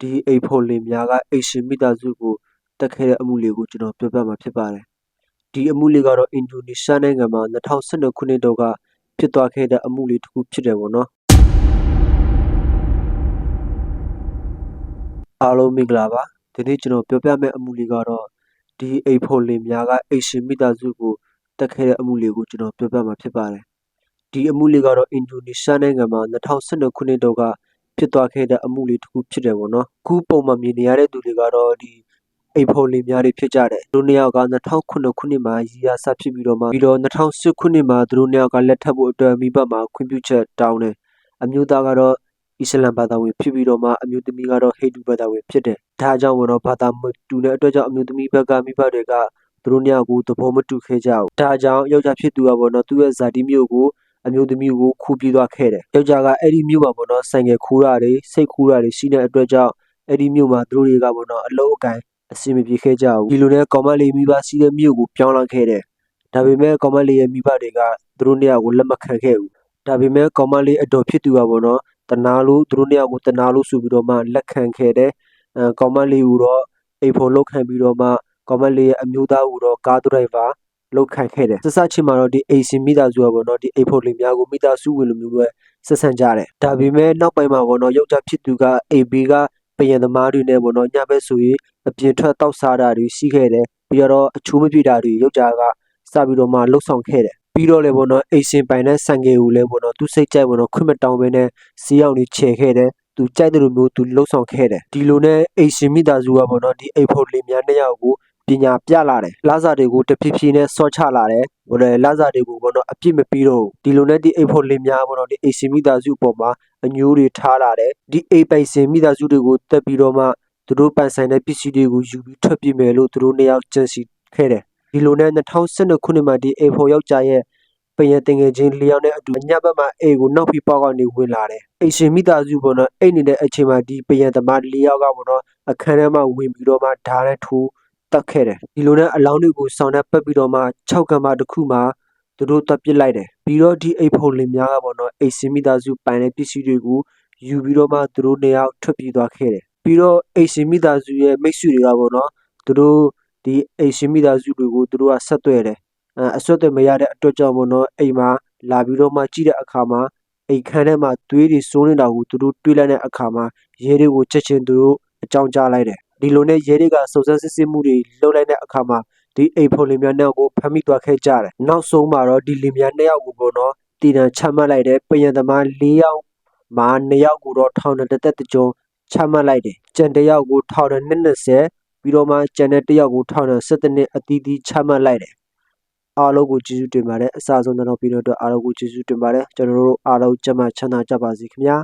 ဒီအိမ်ဖော်လင်များက အိမ်ရှင်မိသားစုကိုတက်ခဲ့တဲ့အမှုလေးကို ကျွန်တော်ပြောပြမှာဖြစ်ပါတယ် ဒီအမှုလေးကတော့ အင်ဒိုနီးရှားနိုင်ငံမှာ2012ခုနှစ်တုန်းက ဖြစ်သွားခဲ့တဲ့အမှုလေးတစ်ခုဖြစ်တယ်ပေါ့နော် အားလုံးမင်္ဂလာပါ ဒီနေ့ကျွန်တော်ပြောပြမယ့်အမှုလေးကတော့ ဒီအိမ်ဖော်လင်များက အိမ်ရှင်မိသားစုကိုတက်ခဲ့တဲ့အမှုလေးကို ကျွန်တော်ပြောပြမှာဖြစ်ပါတယ် ဒီအမှုလေးကတော့ အင်ဒိုနီးရှားနိုင်ငံမှာ2012ခုနှစ်တုန်းက ဖြစ်သွားခဲ့တဲ့အမှုလေးတစ်ခုဖြစ်တယ်ပေါ့နော်ခုပုံမှန်မြင်နေရတဲ့သူတွေကတော့ဒီအိမ်ဖော်လင်များတွေဖြစ်ကြတယ်သူတို့နှစ်ယောက်က2009ခုနှစ်မှာရည်ရစဖြစ်ပြီးတော့မှပြီးတော့2010ခုနှစ်မှာသူတို့နှစ်ယောက်ကလက်ထပ်ဖို့အတွက်မိဘမှာခွင့်ပြုချက်တောင်းတယ်အမျိုးသားကတော့အစ္စလမ်ဘာသာဝင်ဖြစ်ပြီးတော့မှအမျိုးသမီးကတော့ဟိန္ဒူဘာသာဝင်ဖြစ်တယ်ဒါကြောင့်ဘောတော့ဘာသာမတူတဲ့အတွက်ကြောင့်အမျိုးသမီးဘက်ကမိဘတွေကသူတို့နှစ်ယောက်ကိုသဘောမတူခဲ့ကြဘူးဒါကြောင့်ယောက်ျားဖြစ်သူကဘောတော့သူ့ရဲ့ဇာတိမျိုးကို အမျိုးသမီးကိုခူးပြေးသွားခဲ့တယ်ယောက်ျားကအဲ့ဒီမြို့မှာပေါ့နော်ဆိုင်ငယ်ခူးတာတွေစိတ်ခူးတာတွေရှိတဲ့အတွက်ကြောင့်အဲ့ဒီမြို့မှာသူတို့တွေကပေါ့နော်အလုံးအကင်အဆင်မပြေခဲ့ကြဘူးဒီလိုနဲ့ကောင်မလေးမိဘရှိတဲ့မြို့ကိုပြောင်းလာခဲ့တယ်ဒါပေမဲ့ကောင်မလေးရဲ့မိဘတွေကသူတို့နှစ်ယောက်ကိုလက်မခံခဲ့ဘူးဒါပေမဲ့ကောင်မလေးအတော်ဖြစ်သူကပေါ့နော်တနာလို့သူတို့နှစ်ယောက်ကိုတနာလို့ဆိုပြီးတော့မှလက်ခံခဲ့တယ်အဲကောင်မလေးကိုတော့အိမ်ဖို့လောက်ခံပြီးတော့မှကောင်မလေးရဲ့အမျိုးသားကိုတော့ကားဒရိုက်ဗာ လောက်ခံခဲ့တယ်စစချင်းမှာတော့ဒီအိမ်စင်မိသားစုကပေါ့နော်ဒီအိမ်ဖို့လင်များကိုမိသားစုဝင်လိုမျိုးပဲဆက်ဆံကြတယ်ဒါပေမဲ့နောက်ပိုင်းမှာပေါ့နော်ယောက်ျားဖြစ်သူကအိမ်ဘေးကပယံသမားတွေနဲ့ပေါ့နော်ညဘက်ဆိုရင်အပြင်ထွက်တောက်စားတာတွေရှိခဲ့တယ်ပြီးတော့အချိုးမပြတာတွေယောက်ျားကစပြီးတော့မှလှုပ်ဆောင်ခဲ့တယ်ပြီးတော့လေပေါ့နော်အိမ်စင်ပိုင်တဲ့ဆန်ငယ်ကိုလည်းပေါ့နော်သူစိတ်ကြိုက်ပေါ့နော်ခွင့်မတောင်းဘဲနဲ့စီးအောင်ကြီးခြေခဲ့တယ်သူကြိုက်တဲ့လိုမျိုးသူလှုပ်ဆောင်ခဲ့တယ်ဒီလိုနဲ့အိမ်ရှင်မိသားစုကပေါ့နော်ဒီအိမ်ဖို့လင်များနှစ်ယောက်ကို ပညာပြလာတယ်လာစာတွေကိုတဖြည်းဖြည်းနဲ့ဆော့ချလာတယ်ဟိုလေလာစာတွေကိုပေါ့နော်အပြစ်မပြီးတော့ဒီလိုနဲ့ဒီအိမ်ဖို့လင်များပေါ့နော်ဒီအိမ်ရှင်မိသားစုအပေါ်မှာအညိုးတွေထားလာတယ်ဒီအိမ်ပိုင်ရှင်မိသားစုတွေကိုတက်ပြီးတော့မှသူတို့ပန်ဆိုင်တဲ့ပစ္စည်းတွေကိုယူပြီးထွက်ပြေးမယ်လို့သူတို့နှစ်ယောက်ကြံစီခဲ့တယ်ဒီလိုနဲ့2012ခုနှစ်မှာဒီအိမ်ဖို့ယောက်ျားရဲ့ပယံတင်ငယ်ချင်းလျောက်နဲ့အတူညဘက်မှာအိမ်ကိုနောက်ပြီးပေါက်ကနေဝင်လာတယ်အိမ်ရှင်မိသားစုပေါ့နော်အိမ်နေတဲ့အချိန်မှာဒီပယံသမားလျောက်ကပေါ့နော်အခန်းထဲမှာဝင်ပြီးတော့မှဓာတ်နဲ့ထိုး တက်ခဲ့တယ်ဒီလိုနဲ့အလောင်းတွေကိုဆောင်းနဲ့ပတ်ပြီးတော့မှ6ကံပါတစ်ခုမှသူတို့တက်ပစ်လိုက်တယ်ပြီးတော့ဒီအိမ်ဖို့လင်များကပေါ့နော်အိမ်ရှင်မိသားစုပိုင်တဲ့ပစ္စည်းတွေကိုယူပြီးတော့မှသူတို့နေရာထွက်ပြေးသွားခဲ့တယ်ပြီးတော့အိမ်ရှင်မိသားစုရဲ့မိတ်ဆွေတွေကပေါ့နော်သူတို့ဒီအိမ်ရှင်မိသားစုတွေကိုသူတို့ကဆက်သွယ်တယ်အဲအဆွတ်တွေမရတဲ့အတွက်ကြောင့်ပေါ့နော်အိမ်မှာလာပြီးတော့မှကြည့်တဲ့အခါမှာအိမ်ခန်းထဲမှာသွေးတွေစိုးနေတာကိုသူတို့တွေးလိုက်တဲ့အခါမှာရဲတွေကိုချက်ချင်းသူတို့အကြောင်းကြားလိုက်တယ် ဒီလိုနဲ့ရဲတွေကစုံစမ်းစစ်ဆေးမှုတွေလုပ်လိုက်တဲ့အခါမှာဒီအိမ်ဖို့လင်မြနှစ်ယောက်ကိုဖမ်းမိသွားခဲ့ကြတယ်နောက်ဆုံးမှာတော့ဒီလင်မြနှစ်ယောက်ကိုပေါ့နော်တည်တံချမှတ်လိုက်တဲ့ပယံသမား၄ယောက်မှာ၂ယောက်ကိုတော့ထောင်နဲ့တက်တက်ကြုံချမှတ်လိုက်တယ်ကြံတယောက်ကိုထောင်နဲ့20ပြီးတော့မှကျန်တဲ့တယောက်ကိုထောင်နဲ့17နှစ်အသီးသီးချမှတ်လိုက်တယ်အားလုံးကိုကျေးဇူးတင်ပါတယ်အစားဆုံးတော့ပြီးတော့အားလုံးကိုကျေးဇူးတင်ပါတယ်ကျွန်တော်တို့အားလုံးကျမ်းမာချမ်းသာကြပါစေခင်ဗျာ